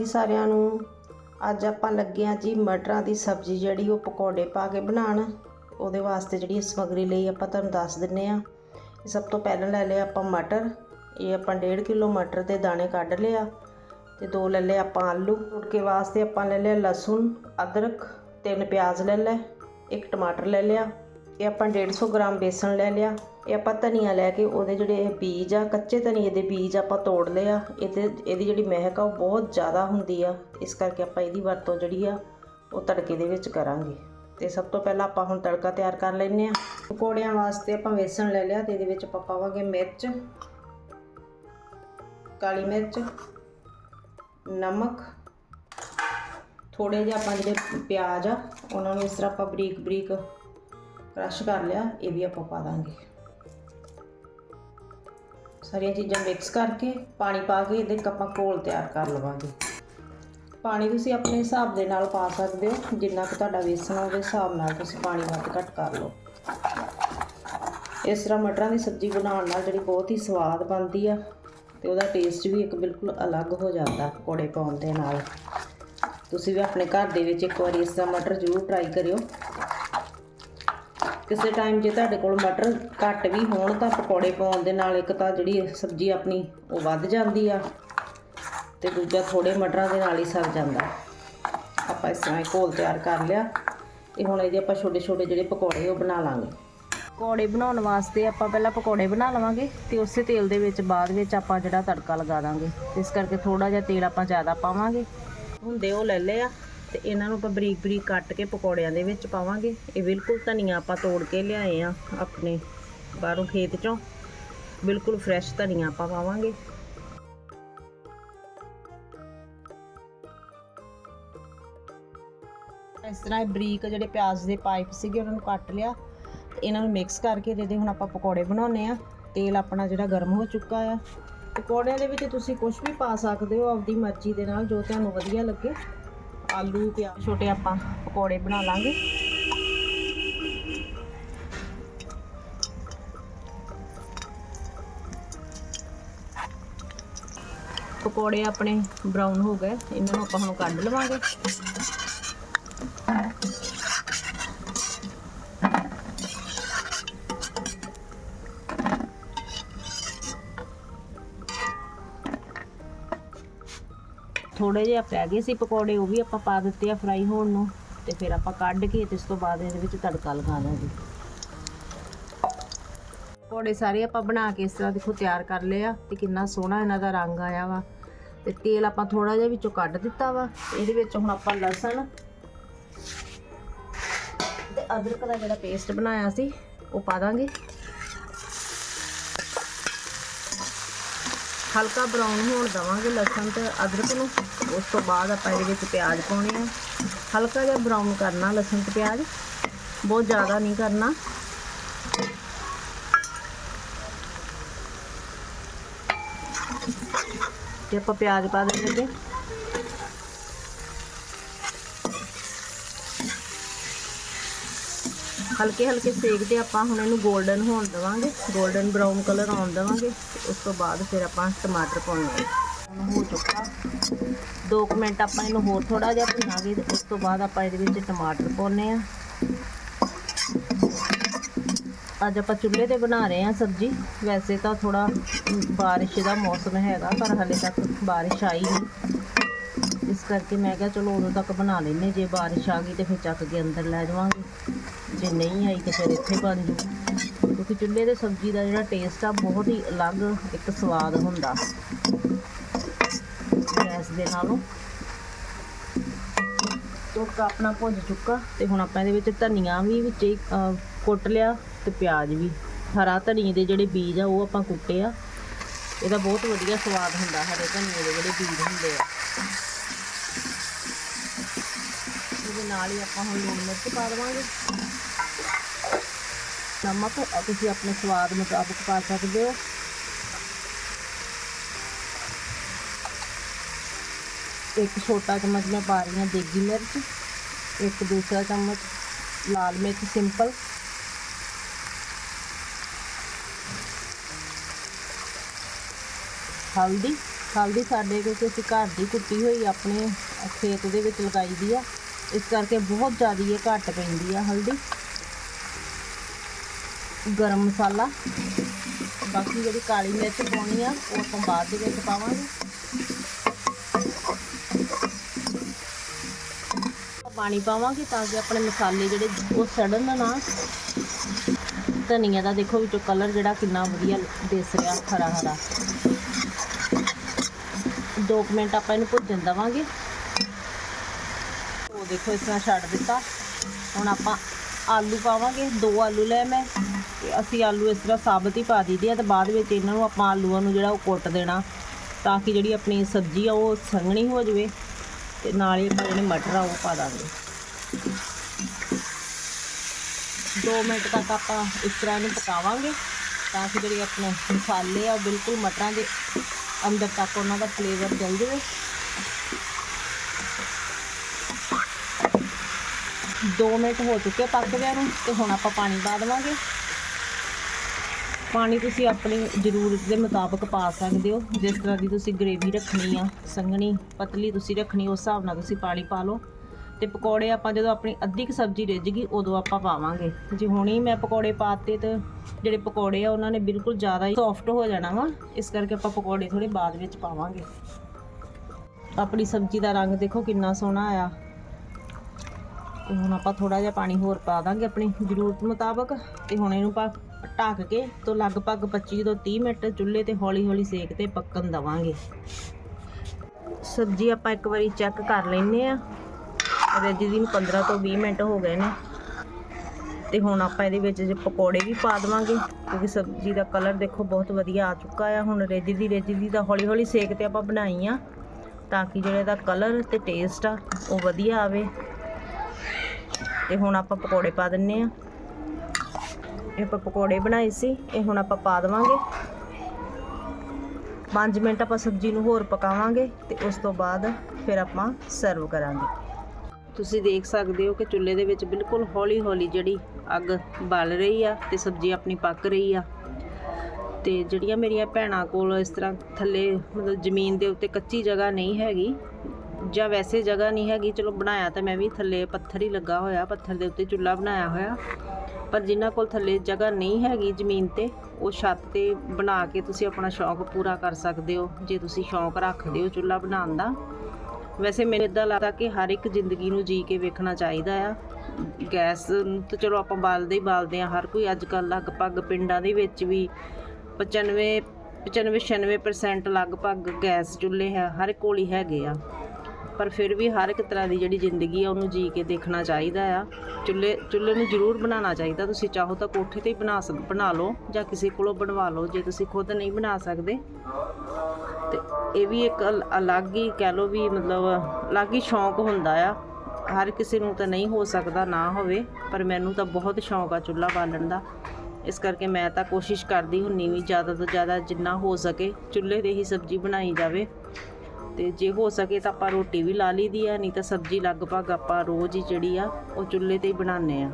ਜੀ ਸਾਰਿਆਂ ਨੂੰ ਅੱਜ ਆਪਾਂ ਲੱਗੇ ਹਾਂ ਜੀ ਮਟਰਾਂ ਦੀ ਸਬਜ਼ੀ ਜਿਹੜੀ ਉਹ ਪਕੌੜੇ ਪਾ ਕੇ ਬਣਾਉਣ। ਉਹਦੇ ਵਾਸਤੇ ਜਿਹੜੀ ਸਮੱਗਰੀ ਲਈ ਆਪਾਂ ਤੁਹਾਨੂੰ ਦੱਸ ਦਿੰਨੇ ਆ ਸਭ ਤੋਂ ਪਹਿਲਾਂ ਲੈ ਲਿਆ ਆਪਾਂ ਮਟਰ। ਇਹ ਆਪਾਂ 1.5 ਕਿਲੋ ਮਟਰ ਦੇ ਦਾਣੇ ਕੱਢ ਲਿਆ ਤੇ ਦੋ ਲੈ ਲਿਆ ਆਪਾਂ ਆਲੂ। ਤੁੜਕੇ ਵਾਸਤੇ ਆਪਾਂ ਲੈ ਲਿਆ ਲਸਣ, ਅਦਰਕ, ਤਿੰਨ ਪਿਆਜ਼ ਲੈ ਲੈ ਇੱਕ ਟਮਾਟਰ ਲੈ ਲਿਆ। ਇਹ ਆਪਾਂ 150 ਗ੍ਰਾਮ ਬੇਸਣ ਲੈ ਲਿਆ। ਇਹ ਆਪਾਂ ਧਨੀਆ ਲੈ ਕੇ ਉਹਦੇ ਜਿਹੜੇ ਬੀਜ ਆ, ਕੱਚੇ ਧਨੀਏ ਦੇ ਬੀਜ ਆਪਾਂ ਤੋੜ ਲਏ ਆ। ਇਹਦੇ, ਇਹਦੀ ਜਿਹੜੀ ਮਹਿਕ ਆ, ਉਹ ਬਹੁਤ ਜ਼ਿਆਦਾ ਹੁੰਦੀ ਆ। ਇਸ ਕਰਕੇ ਆਪਾਂ ਇਹਦੀ ਵਰਤੋਂ ਜਿਹੜੀ ਆ, ਉਹ ਤੜਕੇ ਦੇ ਵਿੱਚ ਕਰਾਂਗੇ। ਤੇ ਸਭ ਤੋਂ ਪਹਿਲਾਂ ਆਪਾਂ ਹੁਣ ਤੜਕਾ ਤਿਆਰ ਕਰ ਲੈਂਦੇ ਆ। ਪਕੌੜਿਆਂ ਵਾਸਤੇ ਆਪਾਂ ਵੇਸਣ ਲੈ ਲਿਆ ਤੇ ਇਹਦੇ ਵਿੱਚ ਆਪਾਂ ਪਾਵਾਂਗੇ ਮਿਰਚ, ਕਾਲੀ ਮਿਰਚ, ਨਮਕ ਥੋੜੇ ਜਿਹਾ ਆਪਾਂ ਜਿਹੜੇ ਪਿਆਜ਼ ਆ, ਉਹਨਾਂ ਨੂੰ ਇਸ ਤਰ੍ਹਾਂ ਆਪਾਂ ਬਰੀਕ ਬਰੀਕ ਕ੍ਰਸ਼ ਕਰ ਲਿਆ, ਇਹ ਵੀ ਆਪਾਂ ਪਾ ਦਾਂਗੇ। ਸਾਰੀਆਂ ਚੀਜ਼ਾਂ ਮਿਕਸ ਕਰਕੇ ਪਾਣੀ ਪਾ ਕੇ ਇਹਦੇ ਇੱਕ ਆਪਾਂ ਘੋਲ ਤਿਆਰ ਕਰ ਲਵਾਂਗੇ। ਪਾਣੀ ਤੁਸੀਂ ਆਪਣੇ ਹਿਸਾਬ ਦੇ ਨਾਲ ਪਾ ਸਕਦੇ ਹੋ, ਜਿੰਨਾ ਕੁ ਤੁਹਾਡਾ ਵੇਸਣ ਉਹਦੇ ਹਿਸਾਬ ਨਾਲ ਤੁਸੀਂ ਪਾਣੀ ਵੱਧ ਘੱਟ ਕਰ ਲਓ। ਇਸ ਤਰ੍ਹਾਂ ਮਟਰਾਂ ਦੀ ਸਬਜ਼ੀ ਬਣਾਉਣ ਨਾਲ ਜਿਹੜੀ ਬਹੁਤ ਹੀ ਸਵਾਦ ਬਣਦੀ ਆ ਤੇ ਉਹਦਾ ਟੇਸਟ ਵੀ ਇੱਕ ਬਿਲਕੁਲ ਅਲੱਗ ਹੋ ਜਾਂਦਾ ਪਕੌੜੇ ਪਾਉਣ ਦੇ ਨਾਲ। ਤੁਸੀਂ ਵੀ ਆਪਣੇ ਘਰ ਦੇ ਵਿੱਚ ਇੱਕ ਵਾਰੀ ਇਸ ਤਰ੍ਹਾਂ ਮਟਰ ਜ਼ਰੂਰ ਟਰਾਈ ਕਰਿਓ। ਕਿਸੇ ਟਾਈਮ ਜੇ ਤੁਹਾਡੇ ਕੋਲ ਮਟਰ ਘੱਟ ਵੀ ਹੋਣ ਤਾਂ ਪਕੌੜੇ ਪਾਉਣ ਦੇ ਨਾਲ ਇੱਕ ਤਾਂ ਜਿਹੜੀ ਸਬਜ਼ੀ ਆਪਣੀ ਉਹ ਵੱਧ ਜਾਂਦੀ ਆ ਤੇ ਦੂਜਾ ਥੋੜੇ ਮਟਰਾਂ ਦੇ ਨਾਲ ਹੀ ਸਰ ਜਾਂਦਾ। ਆਪਾਂ ਇਸ ਤਰ੍ਹਾਂ ਹੀ ਘੋਲ ਤਿਆਰ ਕਰ ਲਿਆ। ਤੇ ਹੁਣ ਇਹਦੇ ਆਪਾਂ ਛੋਟੇ ਛੋਟੇ ਜਿਹੜੇ ਪਕੌੜੇ ਉਹ ਬਣਾ ਲਾਂਗੇ। ਪਕੌੜੇ ਬਣਾਉਣ ਵਾਸਤੇ ਆਪਾਂ ਪਹਿਲਾਂ ਪਕੌੜੇ ਬਣਾ ਲਵਾਂਗੇ ਤੇ ਉਸੇ ਤੇਲ ਦੇ ਵਿੱਚ ਬਾਅਦ ਵਿੱਚ ਆਪਾਂ ਜਿਹੜਾ ਤੜਕਾ ਲਗਾ ਦਾਂਗੇ। ਇਸ ਕਰਕੇ ਥੋੜਾ ਜਿਹਾ ਤੇਲ ਆਪਾਂ ਜ਼ਿਆਦਾ ਪਾਵਾਂਗੇ। ਹੁੰਦੇ ਉਹ ਲੈ ਲਏ ਆ। ਤੇ ਇਹਨਾਂ ਨੂੰ ਆਪਾਂ ਬਰੀਕ ਬਰੀਕ ਕੱਟ ਕੇ ਪਕੌੜਿਆਂ ਦੇ ਵਿੱਚ ਪਾਵਾਂਗੇ। ਇਹ ਬਿਲਕੁਲ ਧਨੀਆ ਆਪਾਂ ਤੋੜ ਕੇ ਲਿਆਏ ਆ ਆਪਣੇ ਬਾਹਰੋਂ ਖੇਤ ਚੋਂ। ਬਿਲਕੁਲ ਫਰੈਸ਼ ਧਨੀਆ ਆਪਾਂ ਪਾਵਾਂਗੇ। ਇਸ ਤਰ੍ਹਾਂ ਬਰੀਕ ਜਿਹੜੇ ਪਿਆਜ਼ ਦੇ ਪਾਈਪ ਸੀਗੇ, ਉਹਨਾਂ ਨੂੰ ਕੱਟ ਲਿਆ ਤੇ ਇਹਨਾਂ ਨੂੰ ਮਿਕਸ ਕਰਕੇ ਦੇ ਦੇ। ਹੁਣ ਆਪਾਂ ਪਕੌੜੇ ਬਣਾਉਨੇ ਆ। ਤੇਲ ਆਪਣਾ ਜਿਹੜਾ ਗਰਮ ਹੋ ਚੁੱਕਾ ਆ। ਪਕੌੜਿਆਂ ਦੇ ਵਿੱਚ ਤੁਸੀਂ ਕੁਝ ਵੀ ਪਾ ਸਕਦੇ ਹੋ, ਆਪਦੀ ਮਰਜ਼ੀ ਦੇ ਨਾਲ, ਜੋ ਤੁਹਾਨੂੰ ਵਧੀਆ ਲੱਗੇ। ਆਲੂ ਪਿਆਜ਼ ਛੋਟੇ ਆਪਾਂ ਪਕੌੜੇ ਬਣਾ ਲਾਂਗੇ। ਪਕੌੜੇ ਆਪਣੇ ਬਰਾਊਨ ਹੋ ਗਏ, ਇਹਨਾਂ ਨੂੰ ਆਪਾਂ ਹੁਣ ਕੱਢ ਲਵਾਂਗੇ। ਥੋੜੇ ਜਿਹੇ ਪੈ ਗਏ ਸੀ ਪਕੌੜੇ, ਉਹ ਵੀ ਆਪਾਂ ਪਾ ਦਿੱਤੇ ਆ ਫਰਾਈ ਹੋਣ ਨੂੰ ਤੇ ਫਿਰ ਆਪਾਂ ਕੱਢ ਕੇ ਤੇ ਇਸ ਤੋਂ ਬਾਅਦ ਇਹਦੇ ਵਿੱਚ ਤੜਕਾ ਲਗਾ ਦਾਂਗੇ ਪਕੌੜੇ ਸਾਰੇ ਆਪਾਂ ਬਣਾ ਕੇ ਇਸ ਤਰ੍ਹਾਂ ਦੇਖੋ ਤਿਆਰ ਕਰ ਲਏ ਆ ਤੇ ਕਿੰਨਾ ਸੋਹਣਾ ਇਹਨਾਂ ਦਾ ਰੰਗ ਆਇਆ ਵਾ। ਤੇ ਤੇਲ ਆਪਾਂ ਥੋੜਾ ਜਿਹਾ ਵਿੱਚੋਂ ਕੱਢ ਦਿੱਤਾ ਵਾ। ਇਹਦੇ ਵਿੱਚ ਹੁਣ ਆਪਾਂ ਲਸਣ ਤੇ ਅਦਰਕ ਦਾ ਜਿਹੜਾ ਪੇਸਟ ਬਣਾਇਆ ਸੀ, ਉਹ ਪਾ ਦਾਂਗੇ। ਹਲਕਾ ਬਰਾਊਨ ਹੋਣ ਦਵਾਂਗੇ ਲਸਣ ਤੇ ਅਦਰਕ ਨੂੰ। ਉਸ ਤੋਂ ਬਾਅਦ ਆਪਾਂ ਇਹਦੇ ਵਿੱਚ ਪਿਆਜ਼ ਪਾਉਣੇ ਆ। ਹਲਕਾ ਜਿਹਾ ਬਰਾਊਨ ਕਰਨਾ ਲਸਣ ਤੇ ਪਿਆਜ਼। ਬਹੁਤ ਜ਼ਿਆਦਾ ਨਹੀਂ ਕਰਨਾ। ਤੇ ਆਪਾਂ ਪਿਆਜ਼ ਪਾ ਦੇਵਾਂਗੇ ਹਲਕੇ ਹਲਕੇ ਸੇਕ ਤੇ ਆਪਾਂ। ਹੁਣ ਇਹਨੂੰ 골ਡਨ ਹੋਣ ਦਵਾਂਗੇ। 골ਡਨ ਬਰਾਊਨ ਕਲਰ ਆਉਣ ਦਵਾਂਗੇ। ਉਸ ਤੋਂ ਬਾਅਦ ਫਿਰ ਆਪਾਂ ਟਮਾਟਰ ਪਾਉਣੇ ਹੁਣ ਹੋ ਚੁੱਕਾ। 2 ਮਿੰਟ ਆਪਾਂ ਇਹਨੂੰ ਹੋਰ ਥੋੜਾ ਜਿਹਾ ਭੁਨਾਂਗੇ ਤੇ ਉਸ ਤੋਂ ਬਾਅਦ ਆਪਾਂ ਇਹਦੇ ਵਿੱਚ ਟਮਾਟਰ ਪਾਉਣੇ ਆ ਅੱਜ ਆਪਾਂ ਚੁੱਲ੍ਹੇ ਤੇ ਬਣਾ ਰਹੇ ਆ ਸਬਜ਼ੀ। ਵੈਸੇ ਤਾਂ ਥੋੜਾ ਬਾਰਿਸ਼ ਦਾ ਮੌਸਮ ਹੈਗਾ, ਪਰ ਹਲੇ ਤੱਕ ਬਾਰਿਸ਼ ਆਈ ਨਹੀਂ। ਇਸ ਕਰਕੇ ਮੈਂ ਕਿਹਾ ਚਲੋ ਉਦੋਂ ਤੱਕ ਬਣਾ ਲੈਨੇ ਜੇ ਬਾਰਿਸ਼ ਆ ਗਈ ਤੇ ਫਿਰ ਚੱਕ ਕੇ ਅੰਦਰ ਲੈ ਜਾਵਾਂਗੇ। ਜੇ ਨਹੀਂ ਆਈ ਤੇ ਫਿਰ ਇੱਥੇ ਬਣ ਜੂ। ਕਿਉਂਕਿ ਚੁੱਲ੍ਹੇ ਦੇ ਸਬਜ਼ੀ ਦਾ ਜਿਹੜਾ ਟੇਸਟ ਆ, ਬਹੁਤ ਹੀ ਅਲੱਗ ਇੱਕ ਸਵਾਦ ਹੁੰਦਾ। ਗੈਸ ਦੇ ਨਾਲੋਂ। ਤੋਕਾ ਆਪਣਾ ਭੁੱਜ ਚੁੱਕਾ, ਤੇ ਹੁਣ ਆਪਾਂ ਇਹਦੇ ਵਿੱਚ ਧਨੀਆ ਵੀ ਵਿੱਚ ਹੀ ਕੁੱਟ ਲਿਆ ਤੇ ਪਿਆਜ਼ ਵੀ। ਹਰਾ ਧਨੀਏ ਦੇ ਜਿਹੜੇ ਬੀਜ ਆ, ਉਹ ਆਪਾਂ ਕੁੱਟੇ ਆ। ਇਹਦਾ ਬਹੁਤ ਵਧੀਆ ਸਵਾਦ ਹੁੰਦਾ, ਹਰੇ ਧਨੀਏ ਦੇ ਜਿਹੜੇ ਬੀਜ ਹੁੰਦੇ ਆ। ਇਹਦੇ ਨਾਲ ਹੀ ਆਪਾਂ ਹੁਣ ਲੂਣ ਮਿਰਚ ਪਾ ਦੇਵਾਂਗੇ। ਨਮਕ ਅਹ ਤੁਸੀਂ ਆਪਣੇ ਸਵਾਦ ਮੁਤਾਬਕ ਪਾ ਸਕਦੇ ਹੋ। ਇੱਕ ਛੋਟਾ ਚਮਚ ਮੈਂ ਪਾ ਰਹੀ ਹਾਂ ਦੇਗੀ ਮਿਰਚ, ਇੱਕ ਦੂਸਰਾ ਚਮਚ ਲਾਲ ਮਿਰਚ, ਸਿੰਪਲ। ਹਲਦੀ ਹਲਦੀ ਸਾਡੇ ਕਿਉਂਕਿ ਅਸੀਂ ਘਰ ਦੀ ਕੁੱਟੀ ਹੋਈ ਆਪਣੇ ਖੇਤ ਦੇ ਵਿੱਚ ਲਗਾਈ ਦੀ ਆ। ਇਸ ਕਰਕੇ ਬਹੁਤ ਜ਼ਿਆਦਾ ਇਹ ਘੱਟ ਪੈਂਦੀ ਆ ਹਲਦੀ। ਗਰਮ ਮਸਾਲਾ। ਬਾਕੀ ਜਿਹੜੀ ਕਾਲੀ ਮਿਰਚ ਪਾਉਣੀ ਆ, ਉਹ ਆਪਾਂ ਬਾਅਦ ਦੇ ਵਿੱਚ ਪਾਵਾਂਗੇ। ਪਾਣੀ ਪਾਵਾਂਗੇ ਤਾਂ ਕਿ ਆਪਣੇ ਮਸਾਲੇ ਜਿਹੜੇ ਉਹ ਸੜਨ ਨਾ। ਧਨੀਆ ਦਾ ਦੇਖੋ ਵਿੱਚੋਂ ਕਲਰ ਜਿਹੜਾ ਕਿੰਨਾ ਵਧੀਆ ਦਿਸ ਰਿਹਾ ਹਰਾ ਹਰਾ 2 ਮਿੰਟ ਆਪਾਂ ਇਹਨੂੰ ਭੁੱਜਣ ਦੇਵਾਂਗੇ। ਉਹ ਦੇਖੋ ਇਸ ਤਰ੍ਹਾਂ ਛੱਡ ਦਿੱਤਾ। ਹੁਣ ਆਪਾਂ ਆਲੂ ਪਾਵਾਂਗੇ। ਦੋ ਆਲੂ ਲੈ ਮੈਂ। ਅਸੀਂ ਆਲੂ ਇਸ ਤਰ੍ਹਾਂ ਸਾਬਤ ਹੀ ਪਾ ਦਈਦੇ ਆ ਤੇ ਬਾਅਦ ਵਿੱਚ ਇਹਨਾਂ ਨੂੰ ਆਪਾਂ ਆਲੂਆਂ ਨੂੰ ਜਿਹੜਾ ਉਹ ਕੁੱਟ ਦੇਣਾ ਤਾਂ ਕਿ ਜਿਹੜੀ ਆਪਣੀ ਸਬਜ਼ੀ ਆ ਉਹ ਸੰਘਣੀ ਹੋ ਜਾਵੇ ਤੇ ਨਾਲ ਹੀ ਆਪਾਂ ਜਿਹੜੇ ਮਟਰ ਆ ਉਹ ਪਾ ਦਾਂਗੇ। 2 ਮਿੰਟ ਤੱਕ ਆਪਾਂ ਇਸ ਤਰ੍ਹਾਂ ਇਹਨੂੰ ਪਕਾਵਾਂਗੇ ਤਾਂ ਕਿ ਜਿਹੜੇ ਆਪਣੇ ਮਸਾਲੇ ਆ ਉਹ ਬਿਲਕੁਲ ਮਟਰਾਂ ਦੇ ਅੰਦਰ ਤੱਕ ਉਹਨਾਂ ਦਾ ਫਲੇਵਰ ਜਲ ਜਾਵੇ। ਦੋ ਮਿੰਟ ਹੋ ਚੁੱਕੇ ਪੱਕਦਿਆਂ ਨੂੰ ਤੇ ਹੁਣ ਆਪਾਂ ਪਾਣੀ ਪਾ ਦੇਵਾਂਗੇ। ਪਾਣੀ ਤੁਸੀਂ ਆਪਣੀ ਜ਼ਰੂਰਤ ਦੇ ਮੁਤਾਬਕ ਪਾ ਸਕਦੇ ਹੋ। ਜਿਸ ਤਰ੍ਹਾਂ ਦੀ ਤੁਸੀਂ ਗ੍ਰੇਵੀ ਰੱਖਣੀ ਆ, ਸੰਘਣੀ ਪਤਲੀ ਤੁਸੀਂ ਰੱਖਣੀ, ਉਸ ਹਿਸਾਬ ਨਾਲ ਤੁਸੀਂ ਪਾਣੀ ਪਾ ਲਓ। ਤੇ ਪਕੌੜੇ ਆਪਾਂ ਜਦੋਂ ਆਪਣੀ ਅੱਧੀ ਕੁ ਸਬਜ਼ੀ ਰਿੱਝ ਗਈ, ਉਦੋਂ ਆਪਾਂ ਪਾਵਾਂਗੇ। ਜੇ ਹੁਣੇ ਮੈਂ ਪਕੌੜੇ ਪਾਤੇ ਤੇ ਜਿਹੜੇ ਪਕੌੜੇ ਆ, ਉਹਨਾਂ ਨੇ ਬਿਲਕੁਲ ਜ਼ਿਆਦਾ ਹੀ ਸੌਫਟ ਹੋ ਜਾਣਾ ਵਾ, ਇਸ ਕਰਕੇ ਆਪਾਂ ਪਕੌੜੇ ਥੋੜੇ ਬਾਅਦ ਵਿੱਚ ਪਾਵਾਂਗੇ। ਆਪਣੀ ਸਬਜ਼ੀ ਦਾ ਰੰਗ ਦੇਖੋ ਕਿੰਨਾ ਸੋਹਣਾ ਆਇਆ। ਤੇ ਹੁਣ ਆਪਾਂ ਥੋੜਾ ਜਿਹਾ ਪਾਣੀ ਹੋਰ ਪਾ ਦਾਂਗੇ ਆਪਣੀ ਜ਼ਰੂਰਤ ਮੁਤਾਬਕ ਤੇ ਹੁਣ ਇਹਨੂੰ ਪਾ ਢੱਕ ਕੇ ਤੋਂ ਲਗਭਗ 25 ਤੋਂ 30 ਮਿੰਟ ਚੁੱਲ੍ਹੇ ਤੇ ਹੌਲੀ ਹੌਲੀ ਸੇਕ ਤੇ ਪੱਕਣ ਦਵਾਂਗੇ। ਸਬਜ਼ੀ ਆਪਾਂ ਇੱਕ ਵਾਰੀ ਚੈੱਕ ਕਰ ਲੈਨੇ ਆ ਰੱਜੀ ਦੀ ਨੂੰ 15 ਤੋਂ 20 ਮਿੰਟ ਹੋ ਗਏ ਨੇ। ਤੇ ਹੁਣ ਆਪਾਂ ਇਹਦੇ ਵਿੱਚ ਜੇ ਪਕੌੜੇ ਵੀ ਪਾ ਦੇਵਾਂਗੇ, ਕਿਉਂਕਿ ਸਬਜ਼ੀ ਦਾ ਕਲਰ ਦੇਖੋ ਬਹੁਤ ਵਧੀਆ ਆ ਚੁੱਕਾ ਆ। ਹੁਣ ਰੇਜੀ ਦੀ ਰੇਜੀ ਦੀ ਦਾ ਹੌਲੀ ਹੌਲੀ ਸੇਕ ਤੇ ਆਪਾਂ ਬਣਾਈ ਆ, ਤਾਂ ਕਿ ਜਿਹੜਾ ਇਹਦਾ ਕਲਰ ਤੇ ਟੇਸਟ ਆ, ਉਹ ਵਧੀਆ ਆਵੇ। ਤੇ ਹੁਣ ਆਪਾਂ ਪਕੌੜੇ ਪਾ ਦਿੰਨੇ ਆ। ਇਹ ਆਪਾਂ ਪਕੌੜੇ ਬਣਾਏ ਸੀ, ਇਹ ਹੁਣ ਆਪਾਂ ਪਾ ਦੇਵਾਂਗੇ। 5 ਮਿੰਟ ਆਪਾਂ ਸਬਜ਼ੀ ਨੂੰ ਹੋਰ ਪਕਾਵਾਂਗੇ ਤੇ ਉਸ ਤੋਂ ਬਾਅਦ ਫਿਰ ਆਪਾਂ ਸਰਵ ਕਰਾਂਗੇ। ਤੁਸੀਂ ਦੇਖ ਸਕਦੇ ਹੋ ਕਿ ਚੁੱਲ੍ਹੇ ਦੇ ਵਿੱਚ ਬਿਲਕੁਲ ਹੌਲੀ-ਹੌਲੀ ਜਿਹੜੀ ਅੱਗ ਬਲ ਰਹੀ ਆ ਤੇ ਸਬਜ਼ੀ ਆਪਣੀ ਪੱਕ ਰਹੀ ਆ। ਤੇ ਜਿਹੜੀਆਂ ਮੇਰੀਆਂ ਭੈਣਾਂ ਕੋਲ ਇਸ ਤਰ੍ਹਾਂ ਥੱਲੇ ਮਤਲਬ ਜ਼ਮੀਨ ਦੇ ਉੱਤੇ ਕੱਚੀ ਜਗ੍ਹਾ ਨਹੀਂ ਹੈਗੀ ਜਾਂ ਵੈਸੇ ਜਗ੍ਹਾ ਨਹੀਂ ਹੈਗੀ, ਚਲੋ ਬਣਾਇਆ ਤਾਂ ਮੈਂ ਵੀ, ਥੱਲੇ ਪੱਥਰ ਹੀ ਲੱਗਾ ਹੋਇਆ, ਪੱਥਰ ਦੇ ਉੱਤੇ ਚੁੱਲ੍ਹਾ ਬਣਾਇਆ ਹੋਇਆ। ਪਰ ਜਿਨ੍ਹਾਂ ਕੋਲ ਥੱਲੇ ਜਗ੍ਹਾ ਨਹੀਂ ਹੈਗੀ ਜ਼ਮੀਨ ਤੇ, ਉਹ ਛੱਤ ਤੇ ਬਣਾ ਕੇ ਤੁਸੀਂ ਆਪਣਾ ਸ਼ੌਂਕ ਪੂਰਾ ਕਰ ਸਕਦੇ ਹੋ। ਜੇ ਤੁਸੀਂ ਸ਼ੌਂਕ ਰੱਖਦੇ ਹੋ ਚੁੱਲ੍ਹਾ ਬਣਾਉਣ ਦਾ। ਵੈਸੇ ਮੈਨੂੰ ਇਦਾਂ ਲੱਗਦਾ ਕਿ ਹਰ ਇੱਕ ਜ਼ਿੰਦਗੀ ਨੂੰ ਜੀ ਕੇ ਵੇਖਣਾ ਚਾਹੀਦਾ ਆ। ਗੈਸ ਤਾਂ ਚਲੋ ਆਪਾਂ ਬਾਲਦੇ ਹੀ ਬਾਲਦੇ ਆ ਹਰ ਕੋਈ ਅੱਜ ਕੱਲ੍ਹ ਲਗਭਗ ਪਿੰਡਾਂ ਦੇ ਵਿੱਚ ਵੀ 95 95 96% ਲਗਭਗ ਗੈਸ ਚੁੱਲ੍ਹੇ ਹੈ, ਹਰ ਕੋਲ ਹੀ ਹੈਗੇ ਆ। ਪਰ ਫਿਰ ਵੀ ਹਰ ਇੱਕ ਤਰ੍ਹਾਂ ਦੀ ਜਿਹੜੀ ਜ਼ਿੰਦਗੀ ਆ, ਉਹਨੂੰ ਜੀ ਕੇ ਦੇਖਣਾ ਚਾਹੀਦਾ ਆ। ਚੁੱਲ੍ਹੇ ਚੁੱਲ੍ਹੇ ਨੂੰ ਜ਼ਰੂਰ ਬਣਾਉਣਾ ਚਾਹੀਦਾ। ਤੁਸੀਂ ਚਾਹੋ ਤਾਂ ਕੋਠੇ ਤੇ ਹੀ ਬਣਾ ਸਕ, ਬਣਾ ਲਓ ਜਾਂ ਕਿਸੇ ਕੋਲੋਂ ਬਣਵਾ ਲਓ, ਜੇ ਤੁਸੀਂ ਖੁਦ ਨਹੀਂ ਬਣਾ ਸਕਦੇ। ਤੇ ਇਹ ਵੀ ਇੱਕ ਅਲ- ਅਲੱਗ ਹੀ ਕਹਿ ਲਓ ਵੀ ਮਤਲਬ ਅਲੱਗ ਹੀ ਸ਼ੌਂਕ ਹੁੰਦਾ ਆ। ਹਰ ਕਿਸੇ ਨੂੰ ਤਾਂ ਨਹੀਂ ਹੋ ਸਕਦਾ ਨਾ ਹੋਵੇ, ਪਰ ਮੈਨੂੰ ਤਾਂ ਬਹੁਤ ਸ਼ੌਂਕ ਆ ਚੁੱਲ੍ਹਾ ਬਾਲਣ ਦਾ। ਇਸ ਕਰਕੇ ਮੈਂ ਤਾਂ ਕੋਸ਼ਿਸ਼ ਕਰਦੀ ਹੁੰਨੀ ਵੀ ਜ਼ਿਆਦਾ ਤੋਂ ਜ਼ਿਆਦਾ ਜਿੰਨਾ ਹੋ ਸਕੇ ਚੁੱਲ੍ਹੇ 'ਤੇ ਹੀ ਸਬਜ਼ੀ ਬਣਾਈ ਜਾਵੇ। ਤੇ ਜੇ ਹੋ ਸਕੇ ਤਾਂ ਆਪਾਂ ਰੋਟੀ ਵੀ ਲਾ ਲਈਦੀ ਆ, ਨਹੀਂ ਤਾਂ ਸਬਜ਼ੀ ਲਗਭਗ ਆਪਾਂ ਰੋਜ਼ ਹੀ ਜਿਹੜੀ ਆ, ਉਹ ਚੁੱਲ੍ਹੇ ਤੇ ਹੀ ਬਣਾਉਂਦੇ ਆ।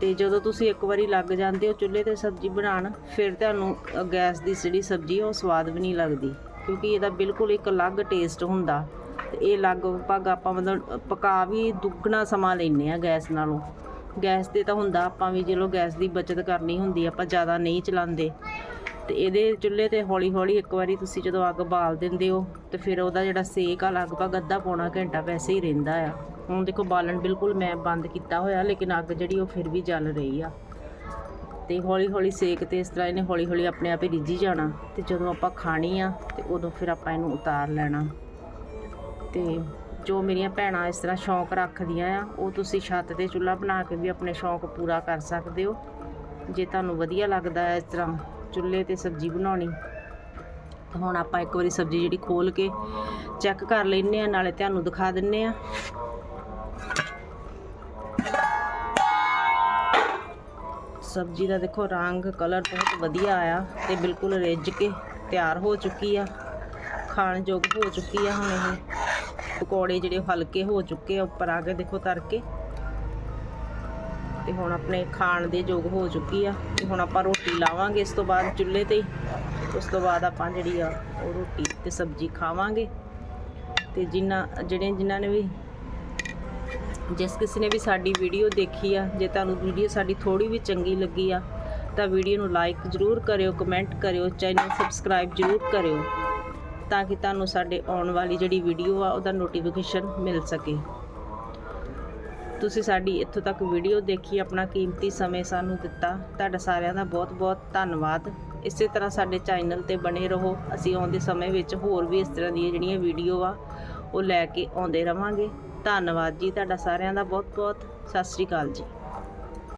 ਤੇ ਜਦੋਂ ਤੁਸੀਂ ਇੱਕ ਵਾਰੀ ਲੱਗ ਜਾਂਦੇ ਹੋ ਚੁੱਲ੍ਹੇ ਤੇ ਸਬਜ਼ੀ ਬਣਾਉਣ, ਫਿਰ ਤੁਹਾਨੂੰ ਗੈਸ ਦੀ ਜਿਹੜੀ ਸਬਜ਼ੀ ਆ, ਉਹ ਸਵਾਦ ਵੀ ਨਹੀਂ ਲੱਗਦੀ। ਕਿਉਂਕਿ ਇਹਦਾ ਬਿਲਕੁਲ ਇੱਕ ਅਲੱਗ ਟੇਸਟ ਹੁੰਦਾ। ਤੇ ਇਹ ਲਗਭਗ ਆਪਾਂ ਮਤਲਬ ਪਕਾ ਵੀ ਦੁੱਗਣਾ ਸਮਾਂ ਲੈਂਦੇ ਆ ਗੈਸ ਨਾਲੋਂ। ਗੈਸ ਤੇ ਤਾਂ ਹੁੰਦਾ ਆਪਾਂ ਵੀ ਚਲੋ ਗੈਸ ਦੀ ਬਚਤ ਕਰਨੀ ਹੁੰਦੀ ਆਪਾਂ ਜ਼ਿਆਦਾ ਨਹੀਂ ਚਲਾਉਂਦੇ। ਤੇ ਇਹਦੇ ਚੁੱਲ੍ਹੇ ਤੇ ਹੌਲੀ ਹੌਲੀ ਇੱਕ ਵਾਰੀ ਤੁਸੀਂ ਜਦੋਂ ਅੱਗ ਬਾਲ ਦਿੰਦੇ ਹੋ, ਤੇ ਫਿਰ ਉਹਦਾ ਜਿਹੜਾ ਸੇਕ ਆ, ਲਗਭਗ ਅੱਧਾ ਪੌਣਾ ਘੰਟਾ ਵੈਸੇ ਹੀ ਰਹਿੰਦਾ ਆ। ਹੁਣ ਦੇਖੋ ਬਾਲਣ ਬਿਲਕੁਲ ਮੈਂ ਬੰਦ ਕੀਤਾ ਹੋਇਆ, ਲੇਕਿਨ ਅੱਗ ਜਿਹੜੀ ਉਹ ਫਿਰ ਵੀ ਜਲ ਰਹੀ ਆ। ਤੇ ਹੌਲੀ ਹੌਲੀ ਸੇਕ ਤੇ ਇਸ ਤਰ੍ਹਾਂ ਇਹਨੇ ਹੌਲੀ ਹੌਲੀ ਆਪਣੇ ਆਪ ਹੀ ਰਿੱਝੀ ਜਾਣਾ, ਤੇ ਜਦੋਂ ਆਪਾਂ ਖਾਣੀ ਆ, ਤੇ ਉਦੋਂ ਫਿਰ ਆਪਾਂ ਇਹਨੂੰ ਉਤਾਰ ਲੈਣਾ। ਤੇ ਜੋ ਮੇਰੀਆਂ ਭੈਣਾਂ ਇਸ ਤਰ੍ਹਾਂ ਸ਼ੌਂਕ ਰੱਖਦੀਆਂ ਆ, ਉਹ ਤੁਸੀਂ ਛੱਤ ਤੇ ਚੁੱਲ੍ਹਾ ਬਣਾ ਕੇ ਵੀ ਆਪਣੇ ਸ਼ੌਂਕ ਪੂਰਾ ਕਰ ਸਕਦੇ ਹੋ। ਜੇ ਤੁਹਾਨੂੰ ਵਧੀਆ ਲੱਗਦਾ ਹੈ ਇਸ ਤਰ੍ਹਾਂ ਚੁੱਲ੍ਹੇ ਤੇ ਸਬਜ਼ੀ ਬਣਾਉਣੀ। ਤਾਂ ਹੁਣ ਆਪਾਂ ਇੱਕ ਵਾਰੀ ਸਬਜ਼ੀ ਜਿਹੜੀ ਖੋਲ ਕੇ ਚੈੱਕ ਕਰ ਲੈਂਦੇ ਆ ਨਾਲੇ ਤੁਹਾਨੂੰ ਦਿਖਾ ਦਿੰਨੇ ਆ ਸਬਜ਼ੀ ਦਾ ਦੇਖੋ ਰੰਗ, ਕਲਰ ਬਹੁਤ ਵਧੀਆ ਆਇਆ ਤੇ ਬਿਲਕੁਲ ਰਿੱਝ ਕੇ ਤਿਆਰ ਹੋ ਚੁੱਕੀ ਆ। ਖਾਣ ਯੋਗ ਹੋ ਚੁੱਕੀ ਆ ਹੁਣ ਇਹ। ਪਕੌੜੇ ਜਿਹੜੇ ਹਲਕੇ ਹੋ ਚੁੱਕੇ ਆ, ਉੱਪਰ ਆ ਕੇ ਦੇਖੋ ਤਰ ਕੇ ਤੇ ਹੁਣ ਆਪਣੇ ਖਾਣ ਦੇ ਯੋਗ ਹੋ ਚੁੱਕੀ ਆ। ਤੇ ਹੁਣ ਆਪਾਂ ਰੋਟੀ ਲਾਵਾਂਗੇ ਇਸ ਤੋਂ ਬਾਅਦ ਚੁੱਲ੍ਹੇ ਤੇ ਉਸ ਤੋਂ ਬਾਅਦ ਆਪਾਂ ਜਿਹੜੀ ਆ ਉਹ ਰੋਟੀ ਤੇ ਸਬਜ਼ੀ ਖਾਵਾਂਗੇ। ਤੇ ਜਿਨ੍ਹਾਂ ਜਿਹੜੇ ਜਿਨ੍ਹਾਂ ਨੇ ਵੀ, ਜਿਸ ਕਿਸੇ ਨੇ ਵੀ ਸਾਡੀ ਵੀਡੀਓ ਦੇਖੀ ਆ, ਜੇ ਤੁਹਾਨੂੰ ਵੀਡੀਓ ਸਾਡੀ ਥੋੜੀ ਵੀ ਚੰਗੀ ਲੱਗੀ ਆ, ਤਾਂ ਵੀਡੀਓ ਨੂੰ ਲਾਈਕ ਜ਼ਰੂਰ ਕਰਿਓ, ਕਮੈਂਟ ਕਰਿਓ, ਚੈਨਲ ਸਬਸਕ੍ਰਾਈਬ ਜ਼ਰੂਰ ਕਰਿਓ, ਤਾਂ ਕਿ ਤੁਹਾਨੂੰ ਸਾਡੇ ਆਉਣ ਵਾਲੀ ਜਿਹੜੀ ਵੀਡੀਓ ਆ, ਉਹਦਾ ਨੋਟੀਫਿਕੇਸ਼ਨ ਮਿਲ ਸਕੇ। ਤੁਸੀਂ ਸਾਡੀ ਇੱਥੋਂ ਤੱਕ ਵੀਡੀਓ ਦੇਖੀ, ਆਪਣਾ ਕੀਮਤੀ ਸਮੇਂ ਸਾਨੂੰ ਦਿੱਤਾ। ਤੁਹਾਡਾ ਸਾਰਿਆਂ ਦਾ ਬਹੁਤ-ਬਹੁਤ ਧੰਨਵਾਦ। ਇਸੇ ਤਰ੍ਹਾਂ ਸਾਡੇ ਚੈਨਲ ਤੇ ਬਣੇ ਰਹੋ। ਅਸੀਂ ਆਉਂਦੇ ਸਮੇਂ ਵਿੱਚ ਹੋਰ ਵੀ ਇਸ ਤਰ੍ਹਾਂ ਦੀਆਂ ਜਿਹੜੀਆਂ ਵੀਡੀਓ ਆ, ਉਹ ਲੈ ਕੇ ਆਉਂਦੇ ਰਵਾਂਗੇ। ਧੰਨਵਾਦ ਜੀ ਤੁਹਾਡਾ ਸਾਰਿਆਂ ਦਾ ਬਹੁਤ-ਬਹੁਤ ਸਤਿ ਸ੍ਰੀ ਅਕਾਲ ਜੀ।